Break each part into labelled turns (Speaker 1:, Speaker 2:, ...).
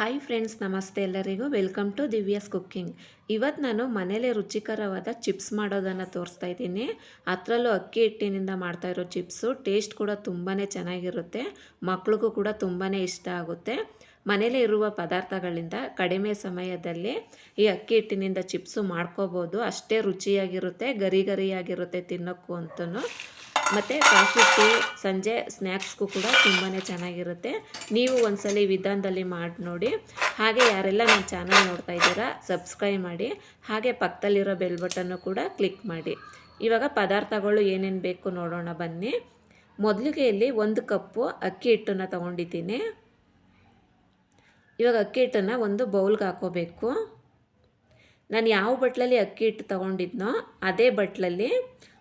Speaker 1: Hi friends ನಮಸ್ತೆ ಎಲ್ಲರಿಗೂ. Welcome to Divya's cooking ಇವತ್ತು ನಾನು ಮನೇಲೇ ರುಚಿಕರವಾದ ಚಿಪ್ಸ್ ಮಾಡೋದನ್ನು ತೋರಿಸ್ತಾ ಇದ್ದೀನಿ. ಅದರಲ್ಲೂ ಅಕ್ಕಿ ಹಿಟ್ಟಿನಿಂದ ಮಾಡ್ತಾ ಇರೋ ಚಿಪ್ಸು ಟೇಸ್ಟ್ ಕೂಡ ತುಂಬಾ ಚೆನ್ನಾಗಿರುತ್ತೆ. ಮಕ್ಳಿಗೂ ಕೂಡ ತುಂಬಾ ಇಷ್ಟ ಆಗುತ್ತೆ. ಮನೇಲೇ ಇರುವ ಪದಾರ್ಥಗಳಿಂದ ಕಡಿಮೆ ಸಮಯದಲ್ಲಿ ಈ ಅಕ್ಕಿ ಹಿಟ್ಟಿನಿಂದ ಚಿಪ್ಸು ಮಾಡ್ಕೋಬೋದು. ಅಷ್ಟೇ ರುಚಿಯಾಗಿರುತ್ತೆ, ಗರಿ ಗರಿಯಾಗಿರುತ್ತೆ ತಿನ್ನೋಕ್ಕೂ ಅಂತೂ ಮತ್ತು ಕಾಫಿ, ಟೀ, ಸಂಜೆ ಸ್ನ್ಯಾಕ್ಸ್ಗೂ ಕೂಡ ತುಂಬಾ ಚೆನ್ನಾಗಿರುತ್ತೆ. ನೀವು ಒಂದ್ಸಲ ಸಲ ವಿಧಾನದಲ್ಲಿ ಮಾಡಿ ನೋಡಿ. ಹಾಗೆ ಯಾರೆಲ್ಲ ನನ್ನ ಚಾನಲ್ ನೋಡ್ತಾ ಇದ್ದೀರಾ, ಸಬ್ಸ್ಕ್ರೈಬ್ ಮಾಡಿ. ಹಾಗೆ ಪಕ್ಕದಲ್ಲಿರೋ ಬೆಲ್ ಬಟನ್ನು ಕೂಡ ಕ್ಲಿಕ್ ಮಾಡಿ. ಇವಾಗ ಪದಾರ್ಥಗಳು ಏನೇನು ಬೇಕು ನೋಡೋಣ ಬನ್ನಿ. ಮೊದಲಿಗೆ ಇಲ್ಲಿ ಒಂದು ಕಪ್ಪು ಅಕ್ಕಿ ಹಿಟ್ಟನ್ನು ತೊಗೊಂಡಿದ್ದೀನಿ. ಇವಾಗ ಅಕ್ಕಿ ಹಿಟ್ಟನ್ನು ಒಂದು ಬೌಲ್ಗೆ ಹಾಕೋಬೇಕು. ನಾನು ಯಾವ ಬಟ್ಲಲ್ಲಿ ಅಕ್ಕಿ ಹಿಟ್ಟು ತೊಗೊಂಡಿದ್ನೋ ಅದೇ ಬಟ್ಲಲ್ಲಿ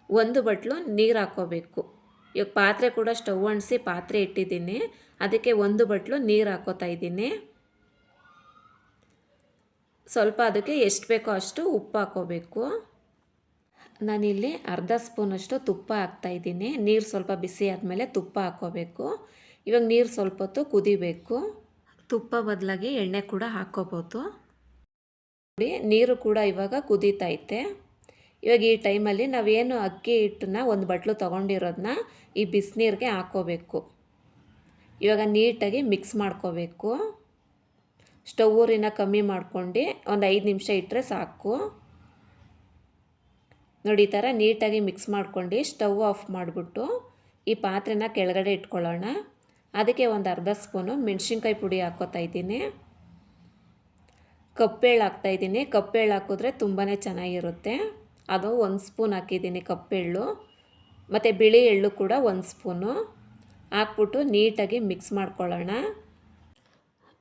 Speaker 1: ಒಂದು ಬಟ್ಲು ನೀರು ಹಾಕ್ಕೋಬೇಕು ಇವಾಗ ಪಾತ್ರೆ ಕೂಡ ಸ್ಟವ್ ಅಂಟಿಸಿ ಪಾತ್ರೆ ಇಟ್ಟಿದ್ದೀನಿ. ಅದಕ್ಕೆ ಒಂದು ಬಟ್ಲು ನೀರು ಹಾಕೋತಾ ಇದ್ದೀನಿ. ಸ್ವಲ್ಪ ಅದಕ್ಕೆ ಎಷ್ಟು ಬೇಕೋ ಅಷ್ಟು ಉಪ್ಪು ಹಾಕೋಬೇಕು. ನಾನಿಲ್ಲಿ ಅರ್ಧ ಸ್ಪೂನಷ್ಟು ತುಪ್ಪ ಹಾಕ್ತಾಯಿದ್ದೀನಿ ನೀರು ಸ್ವಲ್ಪ ಬಿಸಿ ಆದಮೇಲೆ ತುಪ್ಪ ಹಾಕ್ಕೋಬೇಕು ಇವಾಗ ನೀರು ಸ್ವಲ್ಪ ಹೊತ್ತು ಕುದಿಬೇಕು. ತುಪ್ಪ ಬದಲಾಗಿ ಎಣ್ಣೆ ಕೂಡ ಹಾಕ್ಕೋಬೋದು ನೀರು ಕೂಡ ಇವಾಗ ಕುದೀತೈತೆ ಇವಾಗ ಈ ಟೈಮಲ್ಲಿ ನಾವೇನು ಅಕ್ಕಿ ಹಿಟ್ಟನ್ನ ಒಂದು ಬಟ್ಲು ತೊಗೊಂಡಿರೋದನ್ನ ಈ ಬಿಸಿನೀರಿಗೆ ಹಾಕ್ಕೋಬೇಕು ಇವಾಗ ನೀಟಾಗಿ ಮಿಕ್ಸ್ ಮಾಡ್ಕೋಬೇಕು. ಸ್ಟವ್ ಊರಿನ ಕಮ್ಮಿ ಮಾಡ್ಕೊಂಡು ಒಂದು ಐದು ನಿಮಿಷ ಇಟ್ಟರೆ ಸಾಕು. ನೋಡಿ, ಈ ಥರ ನೀಟಾಗಿ ಮಿಕ್ಸ್ ಮಾಡ್ಕೊಂಡು ಸ್ಟವ್ ಆಫ್ ಮಾಡಿಬಿಟ್ಟು ಈ ಪಾತ್ರೆನ ಕೆಳಗಡೆ ಇಟ್ಕೊಳ್ಳೋಣ. ಅದಕ್ಕೆ ಒಂದು ಅರ್ಧ ಸ್ಪೂನು ಮೆಣಸಿನ್ಕಾಯಿ ಪುಡಿ ಹಾಕ್ಕೋತಾ ಇದ್ದೀನಿ. ಕಪ್ಪೇಳು ಹಾಕ್ತಾಯಿದ್ದೀನಿ ಕಪ್ಪೇಳು ಹಾಕಿದ್ರೆ ತುಂಬಾ ಚೆನ್ನಾಗಿರುತ್ತೆ. ಅದು ಒಂದು ಸ್ಪೂನ್ ಹಾಕಿದ್ದೀನಿ ಕಪ್ಪೆಳ್ಳು ಮತ್ತು ಬಿಳಿ ಎಳ್ಳು ಕೂಡ ಒಂದು ಸ್ಪೂನು. ಹಾಕ್ಬಿಟ್ಟು ನೀಟಾಗಿ ಮಿಕ್ಸ್ ಮಾಡ್ಕೊಳ್ಳೋಣ.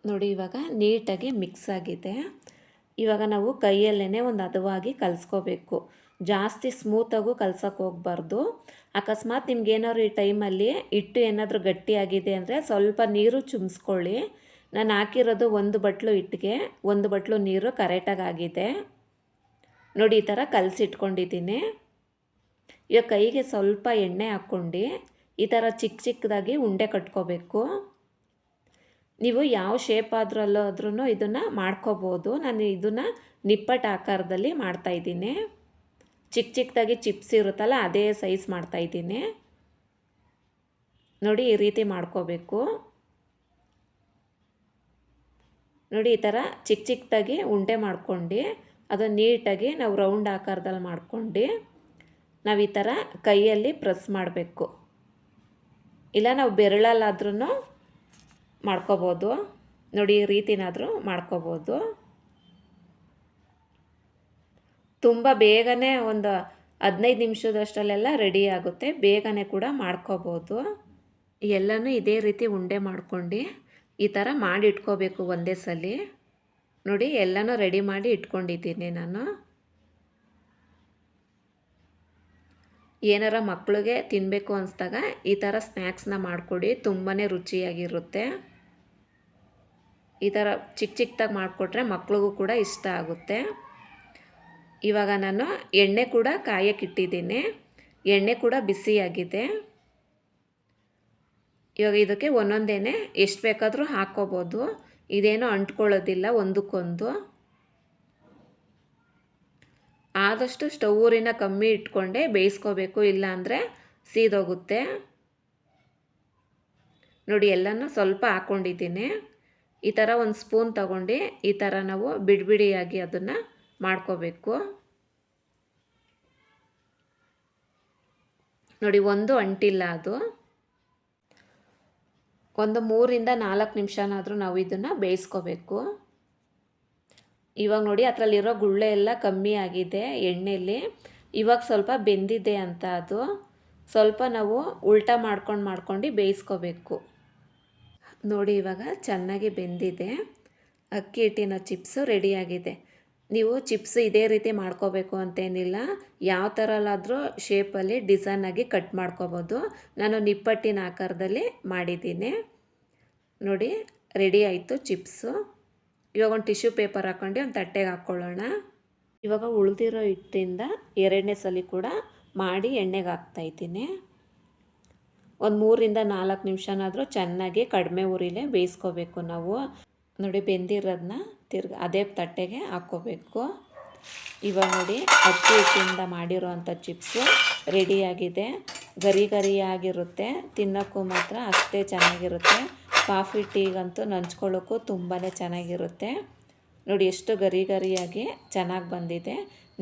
Speaker 1: ನೋಡಿ, ಇವಾಗ ನೀಟಾಗಿ ಮಿಕ್ಸ್ ಆಗಿದೆ. ಇವಾಗ ನಾವು ಕೈಯಲ್ಲೇ ಒಂದು ಹದವಾಗಿ ಕಲಿಸ್ಕೋಬೇಕು. ಜಾಸ್ತಿ ಸ್ಮೂತಾಗೂ ಕಲ್ಸೋಕೆ ಹೋಗ್ಬಾರ್ದು. ಅಕಸ್ಮಾತ್ ನಿಮ್ಗೆ ಏನಾದ್ರು ಈ ಟೈಮಲ್ಲಿ ಹಿಟ್ಟು ಏನಾದರೂ ಗಟ್ಟಿಯಾಗಿದೆ ಅಂದರೆ ಸ್ವಲ್ಪ ನೀರು ಚುಮ್ಸ್ಕೊಳ್ಳಿ. ನಾನು ಹಾಕಿರೋದು ಒಂದು ಬಟ್ಲು ಹಿಟ್ಟಿಗೆ, ಒಂದು ಬಟ್ಲು ನೀರು ಕರೆಕ್ಟಾಗಿ ಆಗಿದೆ. ನೋಡಿ, ಈ ಥರ ಕಲಸಿಟ್ಕೊಂಡಿದ್ದೀನಿ. ಇವಾಗ ಕೈಗೆ ಸ್ವಲ್ಪ ಎಣ್ಣೆ ಹಾಕ್ಕೊಂಡು ಈ ಥರ ಚಿಕ್ಕ ಚಿಕ್ಕದಾಗಿ ಉಂಡೆ ಕಟ್ಕೋಬೇಕು. ನೀವು ಯಾವ ಶೇಪ್ ಆದ್ರಲ್ಲೋ ಆದ್ರೂ ಇದನ್ನು ಮಾಡ್ಕೋಬೋದು. ನಾನು ಇದನ್ನು ನಿಪ್ಪಟ್ಟು ಆಕಾರದಲ್ಲಿ ಮಾಡ್ತಾಯಿದ್ದೀನಿ ಚಿಕ್ಕ ಚಿಕ್ಕದಾಗಿ ಚಿಪ್ಸ್ ಇರುತ್ತಲ್ಲ, ಅದೇ ಸೈಜ್ ಮಾಡ್ತಾಯಿದ್ದೀನಿ ನೋಡಿ, ಈ ರೀತಿ ಮಾಡ್ಕೋಬೇಕು. ನೋಡಿ, ಈ ಥರ ಚಿಕ್ಕ ಚಿಕ್ಕದಾಗಿ ಉಂಡೆ ಮಾಡ್ಕೊಂಡು ಅದನ್ನು ನೀಟಾಗಿ ನಾವು ರೌಂಡ್ ಆಕಾರದಲ್ಲಿ ಮಾಡ್ಕೊಂಡು ನಾವು ಈ ಥರ ಕೈಯಲ್ಲಿ ಪ್ರೆಸ್ ಮಾಡಬೇಕು. ಇಲ್ಲ ನಾವು ಬೆರಳಲ್ಲಾದ್ರೂ ಮಾಡ್ಕೋಬೋದು. ನೋಡಿ ಈ ರೀತಿನಾದರೂ ಮಾಡ್ಕೋಬೋದು. ತುಂಬ ಬೇಗನೆ ಒಂದು ಹದಿನೈದು ನಿಮಿಷದಷ್ಟಲ್ಲೆಲ್ಲ ರೆಡಿ ಆಗುತ್ತೆ. ಬೇಗನೆ ಕೂಡ ಮಾಡ್ಕೋಬೋದು. ಎಲ್ಲನೂ ಇದೇ ರೀತಿ ಉಂಡೆ ಮಾಡ್ಕೊಂಡು ಈ ಥರ ಮಾಡಿಟ್ಕೋಬೇಕು ಒಂದೇ ಸಲ. ನೋಡಿ ಎಲ್ಲನೂ ರೆಡಿ ಮಾಡಿ ಇಟ್ಕೊಂಡಿದ್ದೀನಿ ನಾನು. ಏನಾರ ಮಕ್ಕಳಿಗೆ ತಿನ್ನಬೇಕು ಅನಿಸ್ದಾಗ ಈ ಥರ ಸ್ನ್ಯಾಕ್ಸ್ನ ಮಾಡಿಕೊಡಿ ತುಂಬಾ ರುಚಿಯಾಗಿರುತ್ತೆ. ಈ ಥರ ಚಿಕ್ಕ ಚಿಕ್ಕದಾಗಿ ಮಾಡಿಕೊಟ್ರೆ ಮಕ್ಳಿಗೂ ಕೂಡ ಇಷ್ಟ ಆಗುತ್ತೆ. ಇವಾಗ ನಾನು ಎಣ್ಣೆ ಕೂಡ ಕಾಯಕ್ಕಿಟ್ಟಿದ್ದೀನಿ ಎಣ್ಣೆ ಕೂಡ ಬಿಸಿಯಾಗಿದೆ. ಇವಾಗ ಇದಕ್ಕೆ ಒಂದೊಂದೇನೆ ಎಷ್ಟು ಬೇಕಾದರೂ ಹಾಕ್ಕೋಬೋದು. ಇದೇನೋ ಅಂಟ್ಕೊಳ್ಳೋದಿಲ್ಲ, ಒಂದಕ್ಕೊಂದು. ಆದಷ್ಟು ಸ್ಟವ್ ಊರಿನ ಕಮ್ಮಿ ಇಟ್ಕೊಂಡೆ ಬೇಯಿಸ್ಕೋಬೇಕು, ಇಲ್ಲಾಂದರೆ ಸೀದೋಗುತ್ತೆ. ನೋಡಿ, ಎಲ್ಲನೂ ಸ್ವಲ್ಪ ಹಾಕ್ಕೊಂಡಿದ್ದೀನಿ ಈ ಥರ ಒಂದು ಸ್ಪೂನ್ ತಗೊಂಡು ಈ ಥರ ನಾವು ಬಿಡಿಬಿಡಿಯಾಗಿ ಅದನ್ನು ಮಾಡ್ಕೋಬೇಕು. ನೋಡಿ, ಒಂದು ಅಂಟಿಲ್ಲ ಅದು. ಒಂದು ಮೂರಿಂದ ನಾಲ್ಕು ನಿಮಿಷನಾದರೂ ನಾವು ಇದನ್ನು ಬೇಯಿಸ್ಕೋಬೇಕು. ಇವಾಗ ನೋಡಿ ಅದರಲ್ಲಿರೋ ಗುಳ್ಳೆ ಎಲ್ಲ ಕಮ್ಮಿ ಆಗಿದೆ ಎಣ್ಣೆಯಲ್ಲಿ ಇವಾಗ ಸ್ವಲ್ಪ ಬೆಂದಿದೆ ಅಂತ ಅದು. ಸ್ವಲ್ಪ ನಾವು ಉಲ್ಟಾ ಮಾಡ್ಕೊಂಡು ಮಾಡ್ಕೊಂಡು ಬೇಯಿಸ್ಕೋಬೇಕು. ನೋಡಿ ಇವಾಗ ಚೆನ್ನಾಗಿ ಬೆಂದಿದೆ. ಅಕ್ಕಿ ಹಿಟ್ಟಿನ ಚಿಪ್ಸು ರೆಡಿಯಾಗಿದೆ ನೀವು ಚಿಪ್ಸ್ ಇದೇ ರೀತಿ ಮಾಡ್ಕೋಬೇಕು ಅಂತೇನಿಲ್ಲ. ಯಾವ ಥರಲ್ಲಾದರೂ ಶೇಪಲ್ಲಿ ಡಿಸೈನಾಗಿ ಕಟ್ ಮಾಡ್ಕೋಬೋದು. ನಾನು ನಿಪ್ಪಟ್ಟಿನ ಆಕಾರದಲ್ಲಿ ಮಾಡಿದ್ದೀನಿ. ನೋಡಿ, ರೆಡಿ ಆಯಿತು ಚಿಪ್ಸು. ಇವಾಗ ಒಂದು ಟಿಶ್ಯೂ ಪೇಪರ್ ಹಾಕ್ಕೊಂಡು ಒಂದು ತಟ್ಟೆಗೆ ಹಾಕ್ಕೊಳ್ಳೋಣ. ಇವಾಗ ಉಳಿದಿರೋ ಹಿಟ್ಟಿಂದ ಎರಡನೇ ಸಲ ಕೂಡ ಮಾಡಿ ಎಣ್ಣೆಗೆ ಹಾಕ್ತಾಯಿದ್ದೀನಿ ಒಂದು ಮೂರಿಂದ ನಾಲ್ಕು ನಿಮಿಷನಾದರೂ ಚೆನ್ನಾಗಿ ಕಡಿಮೆ ಉರಿಲೇ ಬೇಯಿಸ್ಕೋಬೇಕು ನಾವು. ನೋಡಿ ಬೆಂದಿರೋದನ್ನ ತಿರ್ಗಿ ಅದೇ ತಟ್ಟೆಗೆ ಹಾಕ್ಕೋಬೇಕು. ಇವಾಗ ನೋಡಿ ಅಕ್ಕಿ ಹಿಟ್ಟಿಂದ ಮಾಡಿರೋ ಅಂಥ ಚಿಪ್ಸು ರೆಡಿಯಾಗಿದೆ. ಗರಿ ಗರಿಯಾಗಿರುತ್ತೆ. ತಿನ್ನೋಕ್ಕೂ ಮಾತ್ರ ಅಷ್ಟೇ ಚೆನ್ನಾಗಿರುತ್ತೆ. ಕಾಫಿ ಟೀಗಂತೂ ನಂಚ್ಕೊಳ್ಳೋಕ್ಕೂ ತುಂಬಾ ಚೆನ್ನಾಗಿರುತ್ತೆ. ನೋಡಿ ಎಷ್ಟು ಗರಿ ಗರಿಯಾಗಿ ಚೆನ್ನಾಗಿ ಬಂದಿದೆ.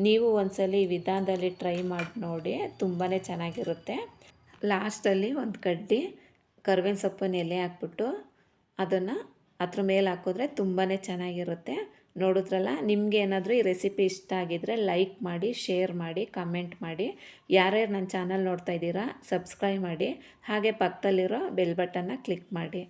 Speaker 1: ನೀವು ಒಂದ್ಸಲ ಈ ವಿಧಾನದಲ್ಲಿ ಟ್ರೈ ಮಾಡಿ ನೋಡಿ ತುಂಬಾ ಚೆನ್ನಾಗಿರುತ್ತೆ. ಲಾಸ್ಟಲ್ಲಿ ಒಂದು ಕಡ್ಡಿ ಕರ್ಬೇವಿನ ಸೊಪ್ಪನ್ನು ಎಲೆ ಹಾಕ್ಬಿಟ್ಟು ಅದನ್ನು ಅದ್ರ ಮೇಲೆ ಹಾಕಿದ್ರೆ ತುಂಬಾ ಚೆನ್ನಾಗಿರುತ್ತೆ. ನೋಡಿದ್ರಲ್ಲ, ನಿಮಗೆ ಏನಾದರೂ ಈ ರೆಸಿಪಿ ಇಷ್ಟ ಆಗಿದ್ದರೆ ಲೈಕ್ ಮಾಡಿ ಶೇರ್ ಮಾಡಿ ಕಮೆಂಟ್ ಮಾಡಿ. ಯಾರ್ಯಾರು ನನ್ನ ಚಾನಲ್ ನೋಡ್ತಾ ಇದ್ದೀರಾ ಸಬ್ಸ್ಕ್ರೈಬ್ ಮಾಡಿ. ಹಾಗೆ ಪಕ್ಕದಲ್ಲಿರೋ ಬೆಲ್ ಬಟನ್ನ ಕ್ಲಿಕ್ ಮಾಡಿ.